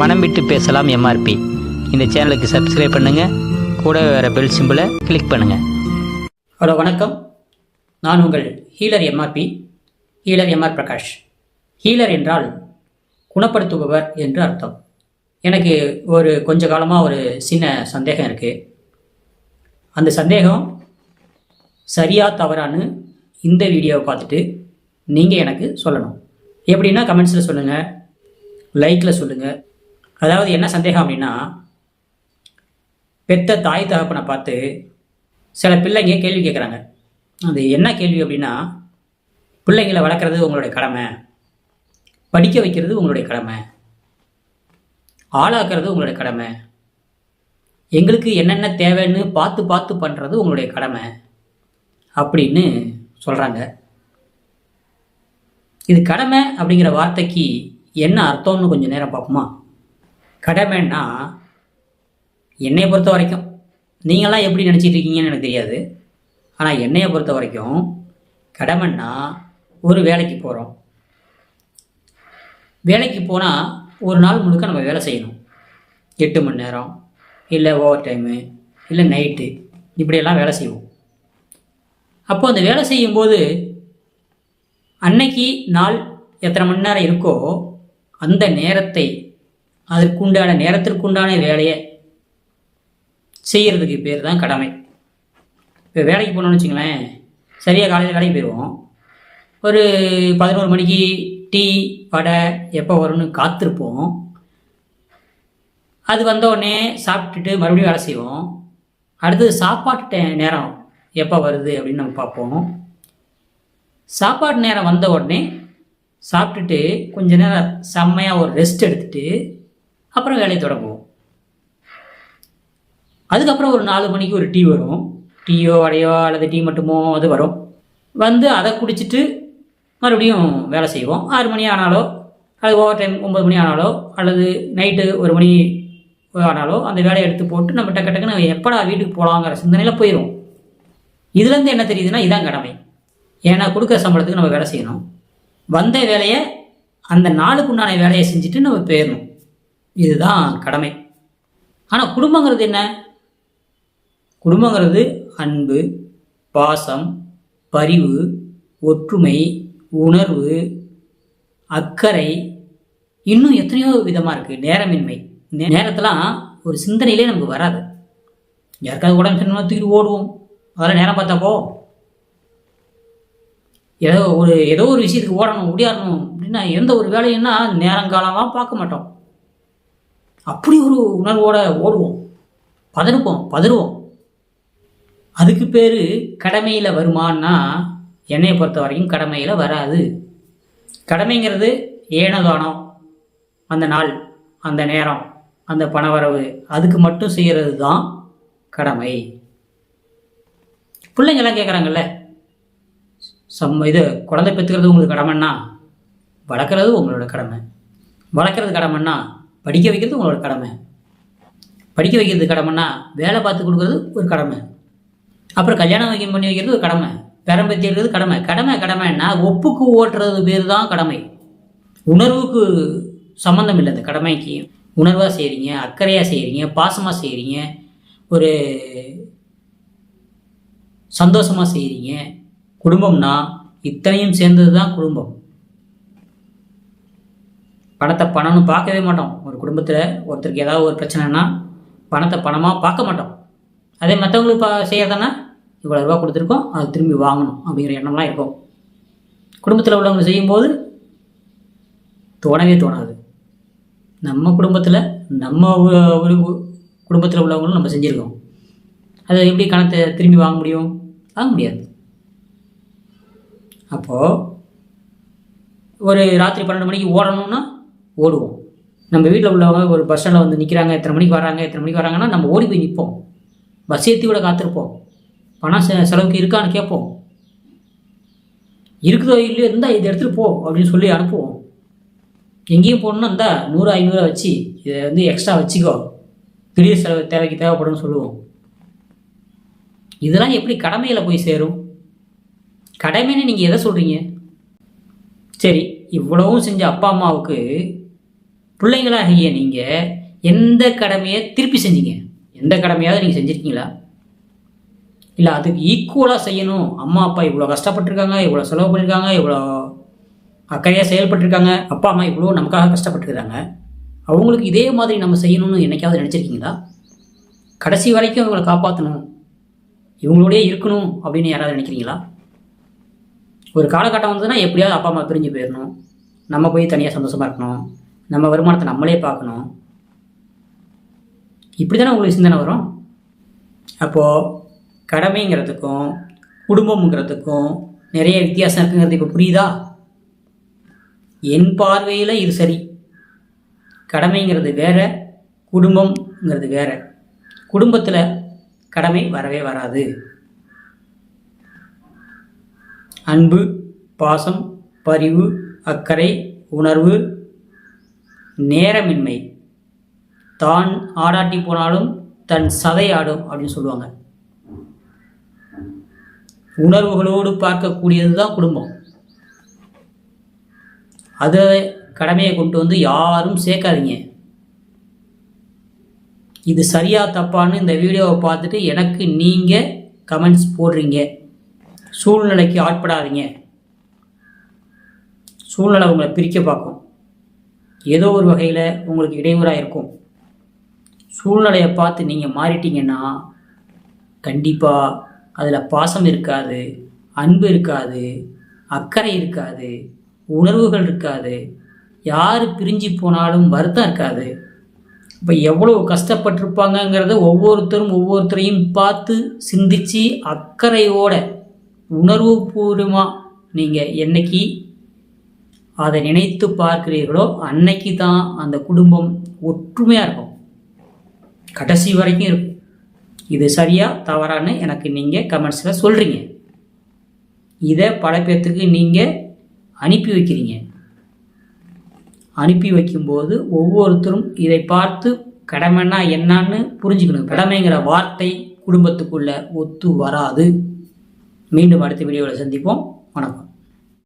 மனம் விட்டு பேசலாம் எம்ஆர்பி. இந்த சேனலுக்கு சப்ஸ்கிரைப் பண்ணுங்கள் கூட வேற பெல் சிம்பிளை கிளிக் பண்ணுங்கள் ஹலோ வணக்கம். நான் உங்கள் healer M R P healer M R Prakash. Healer என்றால் குணப்படுத்துபவர் என்று அர்த்தம். எனக்கு ஒரு கொஞ்ச காலமாக ஒரு சின்ன சந்தேகம் இருக்குது அந்த சந்தேகம் சரியா தவறான்னு இந்த வீடியோவை பார்த்துட்டு நீங்கள் எனக்கு சொல்லணும். எப்படின்னா கமெண்ட்ஸில் சொல்லுங்கள் லைக்கில் சொல்லுங்கள் அதாவது என்ன சந்தேகம் அப்படின்னா பெத்த தாய் தகப்பனை பார்த்து சில பிள்ளைங்க கேள்வி கேட்குறாங்க அது என்ன கேள்வி அப்படின்னா பிள்ளைங்களை வளர்க்குறது உங்களுடைய கடமை படிக்க வைக்கிறது உங்களுடைய கடமை ஆளாக்குறது உங்களுடைய கடமை எங்களுக்கு என்னென்ன தேவைன்னு பார்த்து பார்த்து பண்ணுறது உங்களுடைய கடமை அப்படின்னு சொல்கிறாங்க இது கடமை அப்படிங்கிற வார்த்தைக்கு என்ன அர்த்தம்னு கொஞ்சம் நேரம் பார்ப்போமா? கடமைன்னா என்னையை பொறுத்த வரைக்கும். நீங்களாம் எப்படி நினச்சிட்டு இருக்கீங்கன்னு எனக்கு தெரியாது. ஆனால் என்னையை பொறுத்த வரைக்கும் கடமைன்னா ஒரு வேலைக்கு போகிறோம் வேலைக்கு போனால் ஒரு நாள் முழுக்க நம்ம வேலை செய்யணும். எட்டு மணி நேரம் இல்லை ஓவர் டைமு இல்லை நைட்டு இப்படியெல்லாம் வேலை செய்வோம். அப்போ அந்த வேலை செய்யும்போது அன்னைக்கு நாள் எத்தனை மணி நேரம் இருக்கோ அந்த நேரத்தை அதற்குண்டான நேரத்திற்குண்டான வேலையை செய்கிறதுக்கு பேர் தான் கடமை. இப்போ வேலைக்கு போனோம்னு வச்சுங்களேன் சரியாக காலையில் வேலைக்கு போயிடுவோம் ஒரு பதினோரு மணிக்கு டீ வடை எப்போ வரும்னு காத்திருப்போம். அது வந்த உடனே சாப்பிட்டுட்டு மறுபடியும் வேலை செய்வோம். அடுத்தது சாப்பாட்டு நேரம் எப்போ வருது அப்படின்னு நம்ம பார்ப்போம். சாப்பாட்டு நேரம் வந்த உடனே சாப்பிட்டுட்டு கொஞ்ச நேரம் செம்மையாக ஒரு ரெஸ்ட் எடுத்துட்டு அப்புறம் வேலையை தொடங்குவோம். அதுக்கப்புறம் ஒரு நாலு மணிக்கு ஒரு டீ வரும். டீயோ வடையோ அல்லது டீ மட்டுமோ அது வரும். வந்து அதை குடிச்சிட்டு மறுபடியும் வேலை செய்வோம். ஆறு மணி ஆனாலோ அது ஓவர் டைம் ஒம்பது மணி ஆனாலோ அல்லது நைட்டு ஒரு மணி ஆனாலோ அந்த வேலையை எடுத்து போட்டு நம்ம டக்கு டக்குன்னு எப்படா வீட்டுக்கு போகலாங்கிற சிந்தனையில் போயிடும் இதுலேருந்து என்ன தெரியுதுன்னா இதான் கடமை. ஏன்னா கொடுக்குற சம்பளத்துக்கு நம்ம வேலை செய்யணும். வந்த வேலையை அந்த நாளுக்கு உண்டான வேலையை செஞ்சுட்டு நம்ம போயிடணும். இதுதான் கடமை. ஆனால் குடும்பங்கிறது என்ன? குடும்பங்கிறது அன்பு பாசம் பரிவு ஒற்றுமை உணர்வு அக்கறை. இன்னும் எத்தனையோ விதமாக இருக்குது நேரமின்மை. நேரத்தெல்லாம் ஒரு சிந்தனையிலே நமக்கு வராது. யாருக்காவது உடம்பு சின்ன தூக்கி ஓடுவோம். அதெல்லாம் நேரம் பார்த்தாப்போ ஏதோ ஒரு ஏதோ ஒரு விஷயத்துக்கு ஓடணும் ஓடியாடணும் அப்படின்னா எந்த ஒரு வேலையும்னா நேரங்காலமாக பார்க்க மாட்டோம். அப்படி ஒரு உணர்வோட ஓடுவோம். பதறுப்போம் பதறுவோம். அதுக்கு பேர் கடமையில் வருமானா என்னையை பொறுத்த வரைக்கும் கடமையில் வராது. கடமைங்கிறது ஏனதானம். அந்த நாள் அந்த நேரம் அந்த பணவரவு அதுக்கு மட்டும் செய்கிறது தான் கடமை. பிள்ளைங்கெல்லாம் கேட்குறாங்கல்ல சம் இது குழந்தை பெற்றுக்கிறது உங்களுக்கு கடமைன்னா வளர்க்குறது உங்களோட கடமை. வளர்க்குறது கடமைன்னா படிக்க வைக்கிறது உங்களோட கடமை. படிக்க வைக்கிறது கடமைன்னா வேலை பார்த்து கொடுக்கறது ஒரு கடமை. அப்புறம் கல்யாணம் வைக்கம் பண்ணி வைக்கிறது ஒரு கடமை. பெரம்பத்தி இருக்கிறது கடமை. கடமை கடமைன்னா ஒப்புக்கு ஓட்டுறது பேர் தான் கடமை. உணர்வுக்கு சம்மந்தம் இல்லை அந்த கடமைக்கு. உணர்வாக செய்கிறீங்க அக்கறையாக செய்கிறீங்க பாசமாக செய்கிறீங்க ஒரு சந்தோஷமாக செய்கிறீங்க குடும்பம்னா இத்தனையும் சேர்ந்தது தான் குடும்பம். பணத்தை பணம்னு பார்க்கவே மாட்டோம். ஒரு குடும்பத்தில் ஒருத்தருக்கு ஏதாவது ஒரு பிரச்சனைனா பணத்தை பணமாக பார்க்க மாட்டோம். அதே மற்றவங்களுக்கு பா செய்யறதுன்னா இவ்வளோ ரூபா கொடுத்துருக்கோம் அது திரும்பி வாங்கணும் அப்படிங்கிற எண்ணம்லாம் இருக்கும். குடும்பத்தில் உள்ளவங்க செய்யும்போது தோணவே தோணாது. நம்ம குடும்பத்தில் நம்ம குடும்பத்தில் உள்ளவங்களும் நம்ம செஞ்சுருக்கோம். அதை எப்படி கணத்தை திரும்பி வாங்க முடியும்? வாங்க முடியாது. அப்போது ஒரு ராத்திரி பன்னெண்டு மணிக்கு ஓடணும்னா ஓடுவோம். நம்ம வீட்டில் உள்ளவங்க ஒரு பஸ் ஸ்டாண்டில் வந்து நிற்கிறாங்க எத்தனை மணிக்கு வராங்க எத்தனை மணிக்கு வராங்கன்னா நம்ம ஓடி போய் நிற்போம் பஸ் ஏற்றி விட காத்திருப்போம். பணம் செ- செலவுக்கு இருக்கான்னு கேட்போம். இருக்குதோ இல்லையோ இருந்தால் இதை எடுத்துகிட்டு போ அப்படின்னு சொல்லி அனுப்புவோம். எங்கேயும் போகணுன்னா இந்தா நூறு ஐநூறுரூவா வச்சு இதை வந்து எக்ஸ்ட்ரா வச்சுக்கோ. திடீர் செலவு தேவைக்கு தேவைப்படும்னு சொல்லுவோம். இதெல்லாம் எப்படி கடமையில் போய் சேரும்? கடமைன்னு நீங்கள் எதை சொல்கிறீங்க சரி இவ்வளவும் செஞ்ச அப்பா அம்மாவுக்கு பிள்ளைங்களாகிய நீங்கள் எந்த கடமையை திருப்பி செஞ்சீங்க? எந்த கடமையாவது நீங்கள் செஞ்சுருக்கீங்களா? இல்லை அதுக்கு ஈக்குவலாக செய்யணும். அம்மா அப்பா இவ்வளோ கஷ்டப்பட்டிருக்காங்க இவ்வளோ செலவு பண்ணியிருக்காங்க இவ்வளோ அக்கறையாக செயல்பட்டிருக்காங்க அப்பா அம்மா இவ்வளோ நமக்காக கஷ்டப்பட்டுருக்காங்க அவங்களுக்கு இதே மாதிரி நம்ம செய்யணும்னு என்றைக்காவது நினச்சிருக்கீங்களா? கடைசி வரைக்கும் இவங்களை காப்பாற்றணும் இவங்களோடய இருக்கணும் அப்படின்னு யாராவது நினைக்கிறீங்களா? ஒரு காலகட்டம் வந்ததுன்னா எப்படியாவது அப்பா அம்மா பிரிஞ்சு போயிடணும். நம்ம போய் தனியாக சந்தோஷமாக இருக்கணும். நம்ம வருமானத்தை நம்மளே பார்க்கணும். இப்படி தானே உங்களுக்கு சிந்தனை வரும்? அப்போது கடமைங்கிறதுக்கும் குடும்பம்ங்கிறதுக்கும் நிறைய வித்தியாசம் இருக்குங்கிறது இப்போ புரியுதா? என் பார்வையில் இது சரி. கடமைங்கிறது வேற குடும்பம்ங்கிறது வேற. குடும்பத்தில் கடமை வரவே வராது. அன்பு பாசம் பரிவு அக்கறை உணர்வு நேரமின்மை. தான் ஆடாட்டி போனாலும் தன் சதை ஆடும் அப்படின்னு சொல்லுவாங்க. உணர்வுகளோடு பார்க்கக்கூடியது தான் குடும்பம். அதை கடமையை கொண்டு வந்து யாரும் சேர்க்காதீங்க. இது சரியா தப்பான்னு இந்த வீடியோவை பார்த்துட்டு எனக்கு நீங்கள் கமெண்ட்ஸ் போடுறீங்க. சூழ்நிலைக்கு ஆட்படாதீங்க. சூழ்நிலை உங்களை பிரிக்க பார்க்கும். ஏதோ ஒரு வகையில் உங்களுக்கு இடையூறாக இருக்கும் சூழ்நிலையை பார்த்து நீங்கள் மாறிட்டீங்கன்னா கண்டிப்பாக அதில் பாசம் இருக்காது அன்பு இருக்காது அக்கறை இருக்காது உணர்வுகள் இருக்காது யார் பிரிஞ்சு போனாலும் வருத்தம் இருக்காது. இப்போ எவ்வளோ கஷ்டப்பட்டிருப்பாங்கங்கிறத ஒவ்வொருத்தரும் ஒவ்வொருத்தரையும் பார்த்து சிந்திச்சு அக்கறையோட உணர்வுபூர்வமாக நீங்கள் என்னைக்கு அதை நினைத்து பார்க்கிறீர்களோ அன்னைக்கு தான் அந்த குடும்பம் ஒற்றுமையாக இருக்கும். கடைசி வரைக்கும் இருக்கும். இது சரியா தவறான்னு எனக்கு நீங்கள் கமெண்ட்ஸில் சொல்கிறீங்க இதை பல பேர்த்துக்கு நீங்கள் அனுப்பி வைக்கிறீங்க. அனுப்பி வைக்கும்போது ஒவ்வொருத்தரும் இதை பார்த்து கடமைன்னா என்னன்னு புரிஞ்சுக்கணும். கடமைங்கிற வார்த்தை குடும்பத்துக்குள்ளே ஒத்து வராது. மீண்டும் அடுத்த வீடியோவில் சந்திப்போம். வணக்கம்.